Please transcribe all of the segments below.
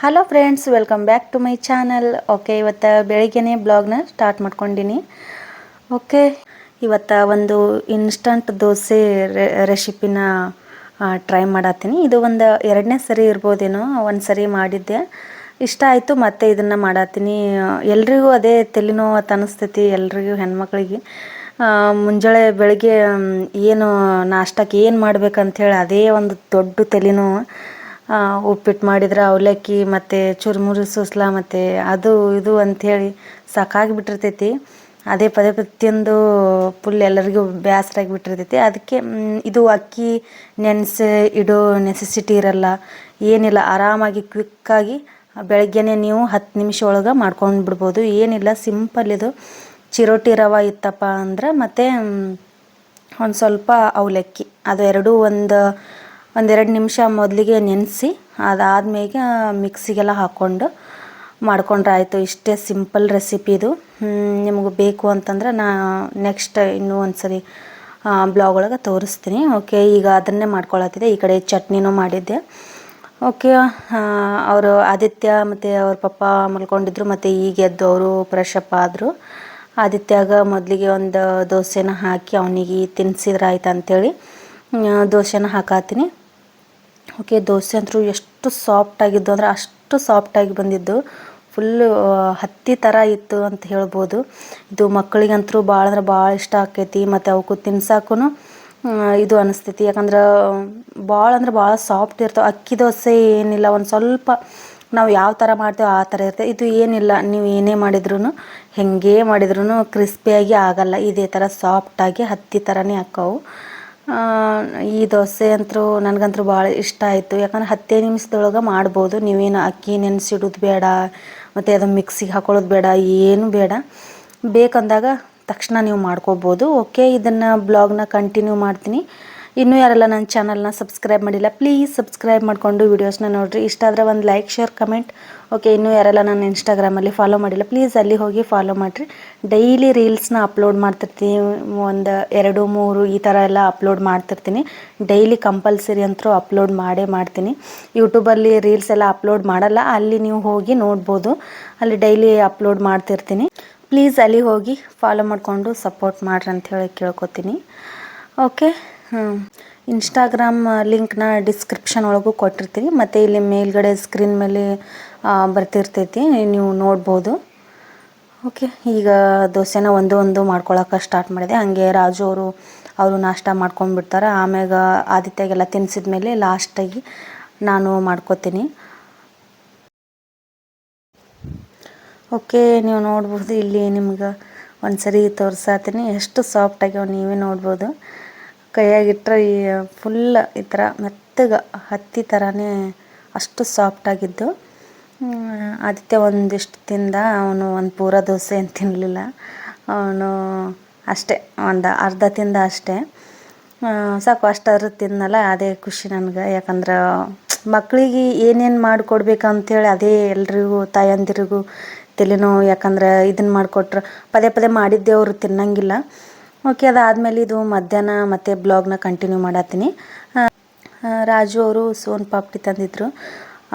Hello friends welcome back to my channel okay ಇವತ್ತು ಬೆಳಿಗ್ಗೆನೇ ಬ್ಲಾಗ್ನ start ಮಾಡ್ಕೊಂಡಿನಿ. Okay ಇವತ್ತು ಒಂದು ಇನ್ಸ್ಟಂಟ್ ದೋಸೆ ರೆಸಿಪಿನ ಟ್ರೈ ಮಾಡತ್ತೀನಿ ಇದು ಒಂದು ಎರಡನೇ ಸರಿ ಇರ್ಬೋದೇನೋ ಒಂದು ಸರಿ ಮಾಡಿದ್ದೆ. ಇಷ್ಟ ಆಯಿತು, ಮತ್ತೆ ಇದನ್ನು ಮಾಡತ್ತೀನಿ ಎಲ್ರಿಗೂ ಅದೇ ತಲೆನೋವು ಅಂತ ಅನಿಸ್ತೈತಿ, ಎಲ್ರಿಗೂ ಹೆಣ್ಮಕ್ಳಿಗೆ. ಮುಂಜಾನೆ ಬೆಳಗ್ಗೆ ಏನು ನಾಷ್ಟಕ್ಕೆ ಏನು ಮಾಡ್ಬೇಕಂಥೇಳಿ ಅದೇ ಒಂದು ದೊಡ್ಡ ತಲೆನೋವು. ಉಪ್ಪಿಟ್ಟು ಮಾಡಿದ್ರೆ ಅವಲಕ್ಕಿ ಮತ್ತು ಚುರುಮುರು ಸೂಸ್ಲ ಮತ್ತು ಅದು ಇದು ಅಂಥೇಳಿ ಸಾಕಾಗಿಬಿಟ್ಟಿರ್ತೈತಿ ಅದೇ ಪದೇ ಪ್ರತಿಯೊಂದು ಫುಲ್ ಎಲ್ಲರಿಗೂ ಬೇಸರ ಆಗಿಬಿಟ್ಟಿರ್ತೈತಿ ಅದಕ್ಕೆ ಇದು ಅಕ್ಕಿ ನೆನೆಸಿ, ಇಡೋ ನೆಸೆಸಿಟಿ ಇರಲ್ಲ. ಏನಿಲ್ಲ, ಆರಾಮಾಗಿ ಕ್ವಿಕ್ಕಾಗಿ ಬೆಳಗ್ಗೆನೇ ನೀವು ಹತ್ತು ನಿಮಿಷ ಒಳಗೆ ಮಾಡ್ಕೊಂಡು ಬಿಡ್ಬೋದು. ಏನಿಲ್ಲ ಸಿಂಪಲ್ ಇದು. ಚಿರೋಟಿ ರವೆ ಇತ್ತಪ್ಪ ಅಂದ್ರೆ ಮತ್ತು ಒಂದು ಸ್ವಲ್ಪ ಅವಲಕ್ಕಿ. ಅದು ಎರಡೂ ಒಂದು ಒಂದೆರಡು ನಿಮಿಷ ಮೊದಲಿಗೆ ನೆನೆಸಿ ಅದಾದ್ಮೇಲೆ ಮಿಕ್ಸಿಗೆಲ್ಲ ಹಾಕ್ಕೊಂಡು ಮಾಡ್ಕೊಂಡ್ರೆ ಆಯಿತು ಇಷ್ಟೇ ಸಿಂಪಲ್ ರೆಸಿಪಿ ಇದು. ನಿಮಗೆ ಬೇಕು ಅಂತಂದ್ರೆ ನಾ ನೆಕ್ಸ್ಟ್ ಇನ್ನೂ ಒಂದು ಸರಿ ಬ್ಲಾಗ್ ಒಳಗೆ ತೋರಿಸ್ತೀನಿ. ಓಕೆ ಈಗ ಅದನ್ನೇ ಮಾಡ್ಕೊಳತ್ತಿದೆ ಈ ಕಡೆ ಚಟ್ನಿನೂ ಮಾಡಿದ್ದೆ. ಓಕೆ ಅವರು ಆದಿತ್ಯ ಮತ್ತು ಅವ್ರ ಪಪ್ಪ ಮಲ್ಕೊಂಡಿದ್ರು ಮತ್ತು ಈಗ ಎದ್ದು ಅವರು ಫ್ರೆಶಪ್ ಆದರು. ಆದಿತ್ಯಾಗ ಮೊದಲಿಗೆ ಒಂದು ದೋಸೆನ ಹಾಕಿ ಅವನಿಗೆ ತಿನ್ಸಿದ್ರೆ ಆಯ್ತು ಅಂತೇಳಿ. ಆ, ದೋಸೆನ ಹಾಕಾತೀನಿ. ಓಕೆ ದೋಸೆ ಅಂತೂ ಎಷ್ಟು ಸಾಫ್ಟ್ ಆಗಿದ್ದು ಅಂದ್ರೆ ಅಷ್ಟು ಸಾಫ್ಟಾಗಿ ಬಂದಿದ್ದು. ಫುಲ್ಲು ಹತ್ತಿ ಥರ ಇತ್ತು ಅಂತ ಹೇಳ್ಬೋದು. ಇದು ಮಕ್ಕಳಿಗಂತೂ ಭಾಳ ಅಂದ್ರೆ ಭಾಳ ಇಷ್ಟ ಆಕೈತಿ ಮತ್ತು ಅವಕ್ಕೂ ತಿನ್ಸಾಕೂ ಇದು ಅನಿಸ್ತೈತಿ. ಯಾಕಂದ್ರೆ ಭಾಳ ಅಂದ್ರೆ ಭಾಳ ಸಾಫ್ಟ್ ಇರ್ತವೆ. ಅಕ್ಕಿ ದೋಸೆ ಏನಿಲ್ಲ ಒಂದು ಸ್ವಲ್ಪ ನಾವು ಯಾವ ಥರ ಮಾಡ್ತೇವೆ ಆ ಥರ ಇರ್ತದೆ ಇದು ಏನಿಲ್ಲ ನೀವು ಏನೇ ಮಾಡಿದ್ರೂ ಹೆಂಗೆ ಮಾಡಿದ್ರೂ ಕ್ರಿಸ್ಪಿಯಾಗಿ ಆಗಲ್ಲ. ಇದೇ ಥರ ಸಾಫ್ಟಾಗಿ ಹತ್ತಿ ಥರನೇ ಆ, ಈ ದೋಸೆ ಅಂತೂ ನನಗಂತೂ ಭಾಳ ಇಷ್ಟ ಆಯಿತು. ಯಾಕಂದ್ರೆ ಹತ್ತೇ ನಿಮಿಷದೊಳಗೆ ಮಾಡ್ಬೋದು. ನೀವೇನು ಅಕ್ಕಿ ನೆನೆಸಿಡೋದು ಬೇಡ, ಮತ್ತು ಅದು ಮಿಕ್ಸಿಗೆ ಹಾಕೊಳ್ಳೋದು ಬೇಡ, ಏನು ಬೇಡ. ಬೇಕಂದಾಗ ತಕ್ಷಣ ನೀವು ಮಾಡ್ಕೋಬೋದು. ಓಕೆ ಇದನ್ನು ಬ್ಲಾಗ್ನ ಕಂಟಿನ್ಯೂ ಮಾಡ್ತೀನಿ. ಇನ್ನೂ ಯಾರೆಲ್ಲ ನನ್ನ ಚಾನಲ್ನ ಸಬ್ಸ್ಕ್ರೈಬ್ ಮಾಡಿಲ್ಲ ಪ್ಲೀಸ್ ಸಬ್ಸ್ಕ್ರೈಬ್ ಮಾಡಿಕೊಂಡು ವೀಡಿಯೋಸ್ನ ನೋಡಿರಿ. ಇಷ್ಟ ಆದರೆ ಒಂದು ಲೈಕ್ ಶೇರ್ ಕಮೆಂಟ್ ಓಕೆ ಇನ್ನೂ ಯಾರೆಲ್ಲ ನನ್ನ ಇನ್ಸ್ಟಾಗ್ರಾಮಲ್ಲಿ ಫಾಲೋ ಮಾಡಿಲ್ಲ ಪ್ಲೀಸ್ ಅಲ್ಲಿ ಹೋಗಿ ಫಾಲೋ ಮಾಡಿರಿ. ಡೈಲಿ ರೀಲ್ಸ್ನ ಅಪ್ಲೋಡ್ ಮಾಡ್ತಿರ್ತೀನಿ, ಒಂದು ಎರಡು, ಮೂರು ಈ ಥರ ಎಲ್ಲ ಅಪ್ಲೋಡ್ ಮಾಡ್ತಿರ್ತೀನಿ. ಡೈಲಿ ಕಂಪಲ್ಸರಿ ಅಂತೂ ಅಪ್ಲೋಡ್ ಮಾಡೇ ಮಾಡ್ತೀನಿ. ಯೂಟ್ಯೂಬಲ್ಲಿ ರೀಲ್ಸ್ ಎಲ್ಲ ಅಪ್ಲೋಡ್ ಮಾಡಲ್ಲ, ಅಲ್ಲಿ ನೀವು ಹೋಗಿ ನೋಡ್ಬೋದು. ಅಲ್ಲಿ ಡೈಲಿ ಅಪ್ಲೋಡ್ ಮಾಡ್ತಿರ್ತೀನಿ. ಪ್ಲೀಸ್ ಅಲ್ಲಿ ಹೋಗಿ ಫಾಲೋ ಮಾಡಿಕೊಂಡು ಸಪೋರ್ಟ್ ಮಾಡ್ರಿ ಅಂತ ಹೇಳಿ ಕೇಳ್ಕೊತೀನಿ. ಓಕೆ ಇನ್ಸ್ಟಾಗ್ರಾಮ್ ಲಿಂಕ್ನ ಡಿಸ್ಕ್ರಿಪ್ಷನ್ ಒಳಗೂ ಕೊಟ್ಟಿರ್ತೀನಿ ಮತ್ತು ಇಲ್ಲಿ ಮೇಲ್ಗಡೆ ಸ್ಕ್ರೀನ್ ಮೇಲೆ ಬರ್ತಿರ್ತೈತಿ. ನೀವು ನೋಡ್ಬೋದು. ಓಕೆ ಈಗ ದೋಸೆನ ಒಂದು ಒಂದು ಮಾಡ್ಕೊಳಕ್ಕೆ ಸ್ಟಾರ್ಟ್ ಮಾಡಿದೆ. ಹಾಗೆ ರಾಜು ಅವರು ಅವರು ನಾಷ್ಟ ಮಾಡ್ಕೊಂಡ್ಬಿಡ್ತಾರೆ. ಆಮ್ಯಾಗ ಆದಿತ್ಯಗೆಲ್ಲ ತಿನ್ಸಿದ ಮೇಲೆ ಲಾಸ್ಟಾಗಿ ನಾನು ಮಾಡ್ಕೋತೀನಿ. ಓಕೆ ನೀವು ನೋಡ್ಬೋದು. ಇಲ್ಲಿ ನಿಮ್ಗೆ ಒಂದು ಸರಿ ತೋರ್ಸಾತೀನಿ. ಎಷ್ಟು ಸಾಫ್ಟಾಗಿ ನೀವೇ ನೋಡ್ಬೋದು. ಕೈಯಾಗಿಟ್ರೆ ಈ ಫುಲ್ ಈ ಥರ ಮೆತ್ತಗ ಹತ್ತಿ ಥರನೇ ಅಷ್ಟು ಸಾಫ್ಟಾಗಿದ್ದು ಆದಿತ್ಯ ಒಂದಿಷ್ಟು ತಿಂದ ಅವನು ಒಂದು ಪೂರ ದೋಸೆ ಏನು ತಿನ್ನಲಿಲ್ಲ ಅವನು ಅಷ್ಟೇ, ಒಂದು ಅರ್ಧ ತಿಂದ ಅಷ್ಟೇ. ಸಾಕು ಅಷ್ಟಾದ್ರೂ ತಿನ್ನಲ್ಲ ಅದೇ ಖುಷಿ ನನಗೆ. ಯಾಕಂದ್ರೆ ಮಕ್ಕಳಿಗೆ ಏನೇನು ಮಾಡಿಕೊಡ್ಬೇಕಂತೇಳಿ ಅದೇ ಎಲ್ರಿಗೂ, ತಾಯಂದಿರಿಗೂ, ತಲೆನೋವು ಯಾಕಂದ್ರೆ ಇದನ್ನು ಮಾಡಿಕೊಟ್ರೆ ಪದೇ ಪದೇ ಮಾಡಿದ್ದೆ ಅವರು ತಿನ್ನಂಗಿಲ್ಲ. ಓಕೆ, ಅದಾದಮೇಲೆ ಇದು ಮಧ್ಯಾಹ್ನ ಮತ್ತೆ ಬ್ಲಾಗ್ನ ಕಂಟಿನ್ಯೂ ಮಾಡತ್ತೀನಿ. ರಾಜು ಅವರು ಸೋನ್ ಪಾಪ್ಡಿ ತಂದಿದ್ರು.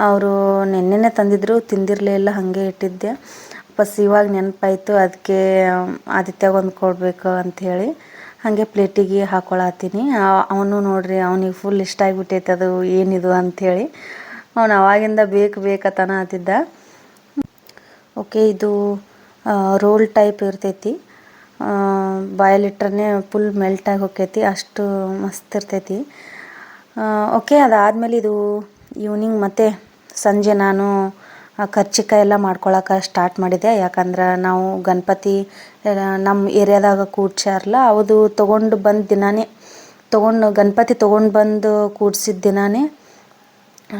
ಅವರು ನೆನ್ನೆನೆ ತಂದಿದ್ರು, ತಿಂದಿರಲೇ ಇಲ್ಲ, ಹಾಗೆ ಇಟ್ಟಿದ್ದೆ. ಪಸ್ ಇವಾಗ ನೆನಪಾಯಿತು, ಅದಕ್ಕೆ ಆದಿತ್ಯಾಗ ಒಂದು ಕೊಡಬೇಕು ಅಂಥೇಳಿ ಹಾಗೆ ಪ್ಲೇಟಿಗೆ ಹಾಕೊಳತ್ತೀನಿ. ಅವನು ನೋಡ್ರಿ, ಅವನಿಗೆ ಫುಲ್ ಇಷ್ಟ ಆಗಿಬಿಟ್ಟೈತೆ, ಅದು ಏನಿದು ಅಂಥೇಳಿ ಅವನು ಅವಾಗಿಂದ ಬೇಕು, ಬೇಕತನ ಆತಿದ್ದ ಓಕೆ, ಇದು ರೋಲ್ ಟೈಪ್ ಇರ್ತೈತಿ. ಬಾಯಲ್ಲಿಟ್ರೆ ಫುಲ್ ಮೆಲ್ಟಾಗಿ ಹೋಗ್ತೈತಿ ಅಷ್ಟು ಮಸ್ತ್ ಇರ್ತೈತಿ. ಓಕೆ ಅದಾದಮೇಲೆ ಇದು ಈವ್ನಿಂಗ್ ಮತ್ತೆ ಸಂಜೆ ನಾನು ಆ, ಕರ್ಚಿಕಾಯಿ ಎಲ್ಲ ಮಾಡ್ಕೊಳಕ್ಕೆ ಸ್ಟಾರ್ಟ್ ಮಾಡಿದೆ. ಯಾಕಂದ್ರೆ ನಾವು ಗಣಪತಿ ನಮ್ಮ ಏರಿಯಾದಾಗ ಕೂಡ್ಸ್ಯಾರಲ್ಲ ಅದು ತೊಗೊಂಡು ಬಂದ ದಿನಾನೇ ತೊಗೊಂಡು ಗಣಪತಿ ತೊಗೊಂಡು ಬಂದು ಕೂಡ್ಸಿದ ದಿನಾನೇ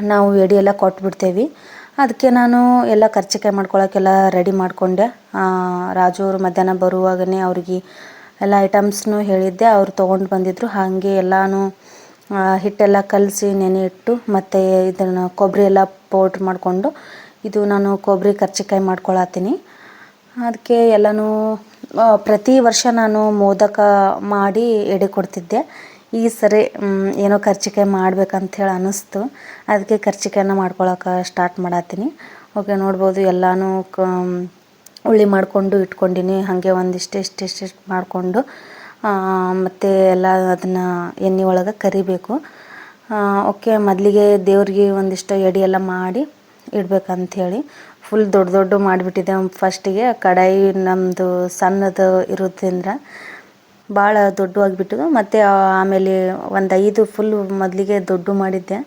ನಾವು ಎಡೆ ಎಲ್ಲ ಕೊಟ್ಬಿಡ್ತೇವೆ. ಅದಕ್ಕೆ ನಾನು ಎಲ್ಲ ಕರ್ಚಿಕಾಯಿ ಮಾಡ್ಕೊಳ್ಳೋಕ್ಕೆಲ್ಲ ರೆಡಿ ಮಾಡಿಕೊಂಡೆ. ರಾಜು ಅವರು ಮಧ್ಯಾಹ್ನ ಬರುವಾಗನೇ ಅವ್ರಿಗೆ ಎಲ್ಲ ಐಟಮ್ಸ್ನು ಹೇಳಿದ್ದೆ. ಅವರು ತೊಗೊಂಡು ಬಂದಿದ್ದರು ಹಾಗೆ ಎಲ್ಲಾನು ಹಿಟ್ಟೆಲ್ಲ ಕಲಸಿ ನೆನೆ ಇಟ್ಟು ಮತ್ತು ಇದನ್ನು ಕೊಬ್ಬರಿ ಎಲ್ಲ ಪೌಡ್ರ್ ಮಾಡಿಕೊಂಡು ಇದು ನಾನು ಕೊಬ್ಬರಿ ಕರ್ಚಿಕಾಯಿ ಮಾಡ್ಕೊಳತ್ತೀನಿ. ಅದಕ್ಕೆ ಎಲ್ಲನೂ ಪ್ರತಿ ವರ್ಷ ನಾನು ಮೋದಕ ಮಾಡಿ ಎಡೆ ಕೊಡ್ತಿದ್ದೆ. ಈ ಸರಿ ಏನೋ ಕರ್ಚಿಕಾಯಿ ಮಾಡ್ಬೇಕಂತ ಹೇಳಿ ಅನ್ನಿಸ್ತು ಅದಕ್ಕೆ ಕರ್ಚಿಕಾಯನ್ನ ಮಾಡ್ಕೊಳಕ್ಕೆ ಸ್ಟಾರ್ಟ್ ಮಾಡತ್ತೀನಿ ಓಕೆ ನೋಡ್ಬೋದು, ಎಲ್ಲನೂ ಕ ಉಳ್ಳಿ ಮಾಡಿಕೊಂಡು ಇಟ್ಕೊಂಡಿನಿ. ಹಾಗೆ ಒಂದಿಷ್ಟು ಇಷ್ಟು ಇಷ್ಟು ಇಷ್ಟು ಮಾಡಿಕೊಂಡು ಮತ್ತು ಎಲ್ಲ ಅದನ್ನು ಎಣ್ಣೆ ಒಳಗೆ ಕರಿಬೇಕು. ಓಕೆ, ಮೊದಲಿಗೆ ದೇವ್ರಿಗೆ ಒಂದಿಷ್ಟು ಎಡೆ ಎಲ್ಲ ಮಾಡಿ ಇಡ್ಬೇಕಂಥೇಳಿ ಫುಲ್ ದೊಡ್ಡ ದೊಡ್ಡ ಮಾಡಿಬಿಟ್ಟಿದ್ದೆ ಫಸ್ಟಿಗೆ ಕಡಾಯಿ ನಮ್ಮದು ಸಣ್ಣದು ಇರೋದ್ರಿಂದ ಭಾಳ ಬಿಟ್ಟಿದ್ದು ಮತ್ತು ಆಮೇಲೆ ಒಂದು ಐದು ಫುಲ್ ಮೊದಲಿಗೆ ದೊಡ್ಡ ಮಾಡಿದ್ದೆ.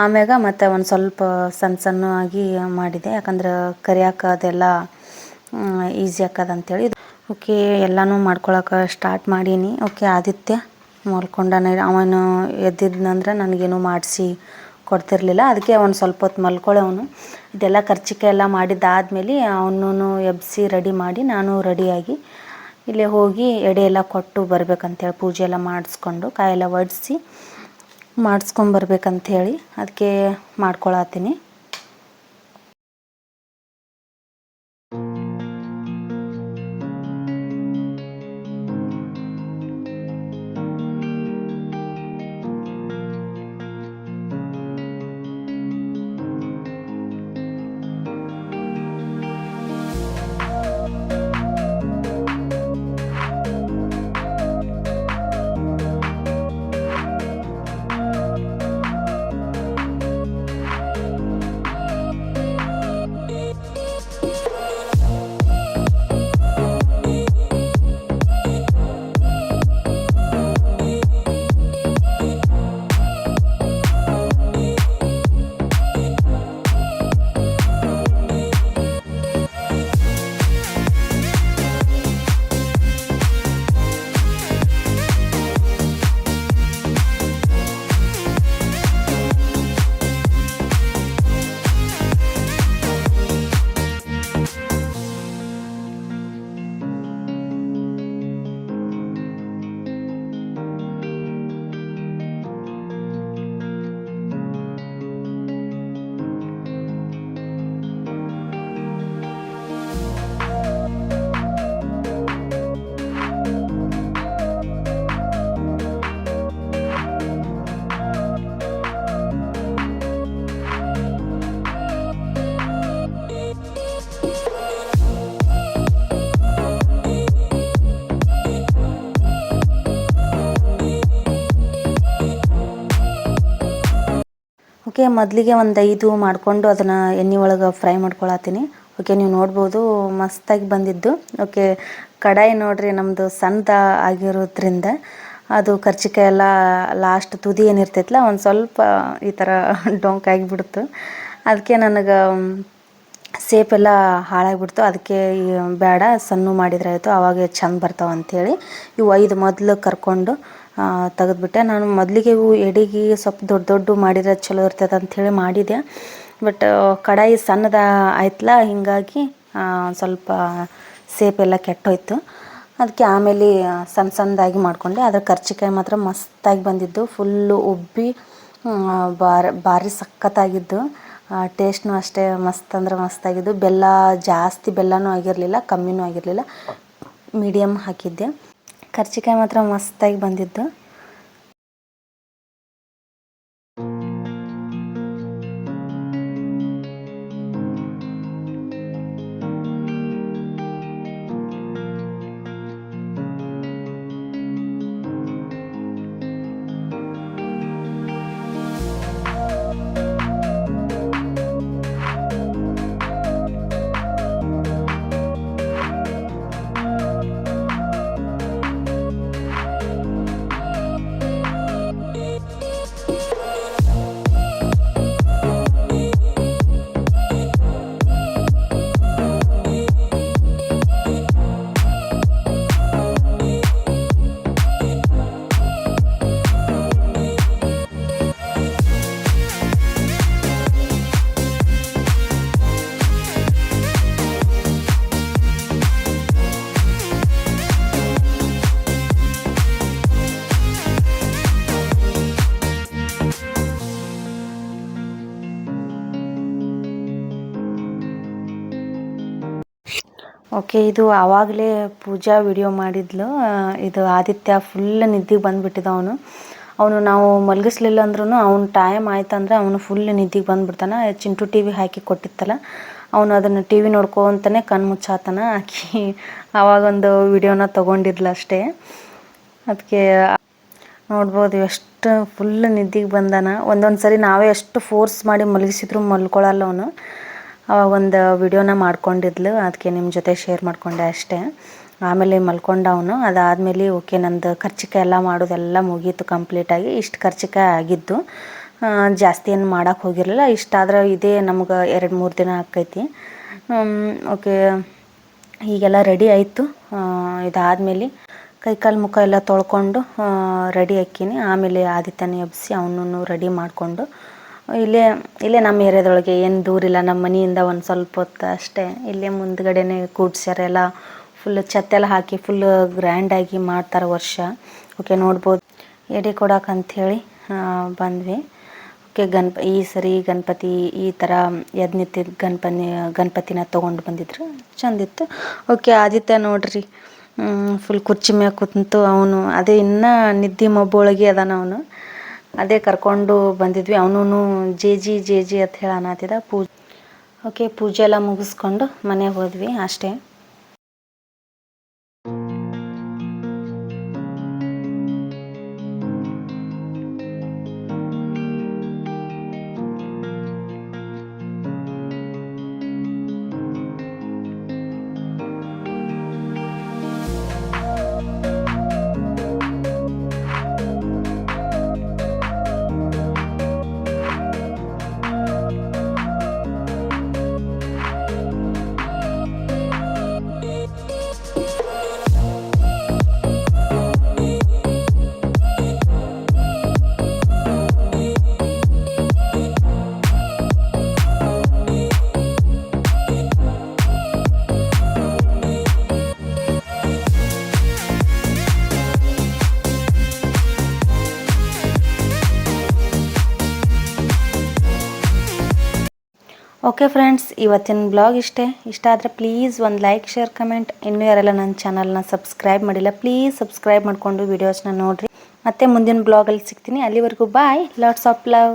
ಆಮ್ಯಾಗ ಮತ್ತು ಒಂದು ಸ್ವಲ್ಪ ಸಣ್ಣ ಸಣ್ಣ ಆಗಿ ಮಾಡಿದೆ. ಯಾಕಂದ್ರೆ ಕರಿಯಾಕ ಅದೆಲ್ಲ ಈಸಿ ಆಕದಂತೇಳಿ ಓಕೆ, ಎಲ್ಲನೂ ಮಾಡ್ಕೊಳಕ್ಕೆ ಸ್ಟಾರ್ಟ್ ಮಾಡೀನಿ. ಓಕೆ, ಆದಿತ್ಯ ಮಲ್ಕೊಂಡಾನ, ಅವನು ಎದ್ದಿದ್ನಂದ್ರೆ ನನಗೇನು ಮಾಡಿಸಿ ಕೊಡ್ತಿರ್ಲಿಲ್ಲ. ಅದಕ್ಕೆ ಅವನು ಸ್ವಲ್ಪ ಹೊತ್ತು ಮಲ್ಕೊಳ್ಳೆ ಅವನು. ಇದೆಲ್ಲ ಖರ್ಚಿಕೆ ಎಲ್ಲ ಮಾಡಿದ್ದಾದ್ಮೇಲೆ ಅವನೂ ಎಬ್ಬಿಸಿ ರೆಡಿ ಮಾಡಿ ನಾನು ರೆಡಿಯಾಗಿ ಇಲ್ಲೇ ಹೋಗಿ ಎಡೆ ಎಲ್ಲ ಕೊಟ್ಟು ಬರ್ಬೇಕಂತೇಳಿ ಪೂಜೆ ಎಲ್ಲ ಮಾಡಿಸ್ಕೊಂಡು ಕಾಯೆಲ್ಲ ಒಡಿಸಿ ಮಾಡಿಸ್ಕೊಂಬರ್ಬೇಕಂಥೇಳಿ ಅದಕ್ಕೆ ಮಾಡ್ಕೊಳತ್ತೀನಿ. ಓಕೆ, ಮೊದಲಿಗೆ ಒಂದು ಐದು ಮಾಡಿಕೊಂಡು ಅದನ್ನು ಎಣ್ಣೆ ಒಳಗೆ ಫ್ರೈ ಮಾಡ್ಕೊಳತ್ತೀನಿ. ಓಕೆ, ನೀವು ನೋಡ್ಬೋದು ಮಸ್ತಾಗಿ ಬಂದಿದ್ದು. ಓಕೆ, ಕಡಾಯಿ ನೋಡ್ರಿ ನಮ್ಮದು ಸಣ್ಣದ ಆಗಿರೋದ್ರಿಂದ ಅದು ಕರ್ಚಿಕಾಯಿ ಎಲ್ಲ ಲಾಸ್ಟ್ ತುದಿ ಏನಿರ್ತೈತಲ್ಲ ಒಂದು ಸ್ವಲ್ಪ ಈ ಥರ ಡೊಂಕ್ ಆಗಿಬಿಡ್ತು. ಅದಕ್ಕೆ ನನಗೆ ಸೇಪೆಲ್ಲ ಹಾಳಾಗಿಬಿಡ್ತು. ಅದಕ್ಕೆ ಬೇಡ ಸಣ್ಣ ಮಾಡಿದ್ರೆ ಆಯಿತು ಆವಾಗ ಚೆಂದ ಬರ್ತಾವೆ ಅಂಥೇಳಿ ಇವು ಐದು ಮೊದಲು ಕರ್ಕೊಂಡು ತೆಗೆದ್ಬಿಟ್ಟೆ. ನಾನು ಮೊದಲಿಗೆ ಇವು ಎಡೆಗೆ ಸ್ವಲ್ಪ ದೊಡ್ಡ ದೊಡ್ಡ ಮಾಡಿದ್ರೆ ಚಲೋ ಇರ್ತದೆ ಅಂಥೇಳಿ ಮಾಡಿದೆ ಬಟ್ ಕಡಾಯಿ ಸಣ್ಣದ ಆಯ್ತಲ್ಲ, ಹೀಗಾಗಿ ಸ್ವಲ್ಪ ಸೇಪೆಲ್ಲ ಕೆಟ್ಟೋಯ್ತು. ಅದಕ್ಕೆ ಆಮೇಲೆ ಸಣ್ಣ ಸಣ್ಣದಾಗಿ ಮಾಡಿಕೊಂಡೆ. ಅದರ ಕರ್ಚಿಕಾಯಿ ಮಾತ್ರ ಮಸ್ತಾಗಿ ಬಂದಿದ್ದು. ಫುಲ್ಲು ಉಬ್ಬಿ ಬಾರಿ ಭಾರಿ ಸಖತ್ತಾಗಿದ್ದು. ಟೇಸ್ಟ್ನೂ ಅಷ್ಟೇ ಮಸ್ತ್ ಅಂದ್ರೆ ಮಸ್ತಾಗಿದ್ದು. ಬೆಲ್ಲ ಜಾಸ್ತಿ ಬೆಲ್ಲನೂ ಆಗಿರಲಿಲ್ಲ, ಕಮ್ಮಿನೂ ಆಗಿರಲಿಲ್ಲ. ಮೀಡಿಯಮ್ ಹಾಕಿದ್ದೆ. ಕರ್ಚಿಕಾಯಿ ಮಾತ್ರ ಮಸ್ತಾಗಿ ಬಂದಿದ್ದು. ಓಕೆ, ಇದು ಆವಾಗಲೇ ಪೂಜಾ ವಿಡಿಯೋ ಮಾಡಿದ್ಲು. ಇದು ಆದಿತ್ಯ ಫುಲ್ ನಿದ್ದೆಗೆ ಬಂದುಬಿಟ್ಟಿದ ಅವನು. ಅವನು ನಾವು ಮಲಗಿಸ್ಲಿಲ್ಲ ಅಂದ್ರೂ ಅವ್ನ ಟೈಮ್ ಆಯ್ತಂದ್ರೆ ಅವನು ಫುಲ್ ನಿದ್ದೆಗೆ ಬಂದುಬಿಡ್ತಾನೆ. ಚಿಂಟು ಟಿ ವಿ ಹಾಕಿ ಕೊಟ್ಟಿತ್ತಲ್ಲ, ಅವನು ಅದನ್ನು ಟಿ ವಿ ನೋಡ್ಕೊಂತಾನೆ ಕಣ್ಣು ಮುಚ್ಚಾತನ. ಆಕಿ ಆವಾಗೊಂದು ವಿಡಿಯೋನ ತೊಗೊಂಡಿದ್ಲು ಅಷ್ಟೇ. ಅದಕ್ಕೆ ನೋಡ್ಬೋದು ಎಷ್ಟು ಫುಲ್ ನಿದ್ದೆಗೆ ಬಂದಾನ. ಒಂದೊಂದು ಸರಿ ನಾವೇ ಎಷ್ಟು ಫೋರ್ಸ್ ಮಾಡಿ ಮಲಗಿಸಿದ್ರು ಮಲ್ಕೊಳ್ಳಲ್ಲ ಅವನು. ಒಂದು ವಿಡಿಯೋನ ಮಾಡ್ಕೊಂಡಿದ್ಲು ಅದಕ್ಕೆ ನಿಮ್ಮ ಜೊತೆ ಶೇರ್ ಮಾಡಿಕೊಂಡೆ ಅಷ್ಟೇ. ಆಮೇಲೆ ಮಲ್ಕೊಂಡ ಅವನು, ಅದಾದಮೇಲೆ ಓಕೆ ನಂದು ಖರ್ಚಿಕ ಎಲ್ಲ ಮಾಡೋದೆಲ್ಲ ಮುಗೀತು ಕಂಪ್ಲೀಟಾಗಿ ಇಷ್ಟು ಖರ್ಚಿಕಾಯಿ ಆಗಿದ್ದು. ಜಾಸ್ತಿ ಏನು ಮಾಡೋಕ್ಕೆ ಹೋಗಿರಲಿಲ್ಲ ಇಷ್ಟಾದ್ರೆ ಇದೇ ನಮ್ಗೆ ಎರಡು ಮೂರು ದಿನ ಆಕೈತಿ. ಓಕೆ, ಈಗೆಲ್ಲ ರೆಡಿ ಆಯಿತು. ಇದಾದಮೇಲೆ ಕೈಕಾಲು ಮುಖ ಎಲ್ಲ ತೊಳ್ಕೊಂಡು ರೆಡಿ ಹಾಕಿನಿ ಆಮೇಲೆ ಆದಿತ್ಯನ ಎಬ್ಬಿಸಿ ಅವನನ್ನು ರೆಡಿ ಮಾಡಿಕೊಂಡು ಇಲ್ಲೇ ಇಲ್ಲೇ ನಮ್ಮ ಏರಿಯಾದೊಳಗೆ ಏನು ದೂರಿಲ್ಲ ನಮ್ಮ ಮನೆಯಿಂದ ಒಂದು ಸ್ವಲ್ಪ ಹೊತ್ತು ಅಷ್ಟೇ. ಇಲ್ಲೇ ಮುಂದ್ಗಡೆನೇ ಕೂಡ್ಸ್ಯಾರ ಎಲ್ಲ ಫುಲ್ ಛತ್ತೆಲ್ಲ ಹಾಕಿ ಫುಲ್ ಗ್ರ್ಯಾಂಡಾಗಿ ಮಾಡ್ತಾರೆ ವರ್ಷ. ಓಕೆ ನೋಡ್ಬೋದು. ಎಡೆ ಕೊಡಕ್ಕೆ ಅಂಥೇಳಿ ಬಂದ್ವಿ. ಓಕೆ ಗಣಪ, ಈ ಸರಿ ಗಣಪತಿ, ಈ ಥರ ಯಜ್ಞತಿ ಗಣಪನಿ ಗಣಪತಿನ ತೊಗೊಂಡು ಬಂದಿದ್ರು. ಚಂದಿತ್ತು ಓಕೆ ಆದಿತ್ಯ ನೋಡ್ರಿ. ಫುಲ್ ಕುರ್ಚಿ ಮ್ಯಾಗ ಕುಂತು ಅವನು, ಅದೇ ಇನ್ನೂ ನಿದ್ದೆ ಮಬ್ಬೊಳಗೆ ಅದಾನ ಅವನು. ಅದೇ ಕರ್ಕೊಂಡು ಬಂದಿದ್ವಿ. ಅವನು ಜೆ ಜಿ ಜೆ ಜಿ ಅಂತ ಹೇಳಿ ಪೂಜೆ. ಓಕೆ, ಪೂಜೆ ಎಲ್ಲ ಮುಗಿಸ್ಕೊಂಡು ಮನೆಗೆ ಹೋದ್ವಿ ಅಷ್ಟೇ. ಓಕೆ ಫ್ರೆಂಡ್ಸ್ ಇವತ್ತಿನ ಬ್ಲಾಗ್ ಇಷ್ಟೇ. ಇಷ್ಟ ಆದರೆ ಪ್ಲೀಸ್ ಒಂದು ಲೈಕ್ ಶೇರ್ ಕಮೆಂಟ್ ಇನ್ನೂ ಯಾರೆಲ್ಲ ನನ್ನ ಚಾನಲ್ನ ಸಬ್ಸ್ಕ್ರೈಬ್ ಮಾಡಿಲ್ಲ ಪ್ಲೀಸ್ ಸಬ್ಸ್ಕ್ರೈಬ್ ಮಾಡಿಕೊಂಡು ವೀಡಿಯೋಸ್ನ ನೋಡಿರಿ. ಮತ್ತೆ ಮುಂದಿನ ಬ್ಲಾಗಲ್ಲಿ ಸಿಗ್ತೀನಿ. ಅಲ್ಲಿವರೆಗೂ ಬಾಯ್ ಲಾಟ್ಸ್ ಆಫ್ ಲವ್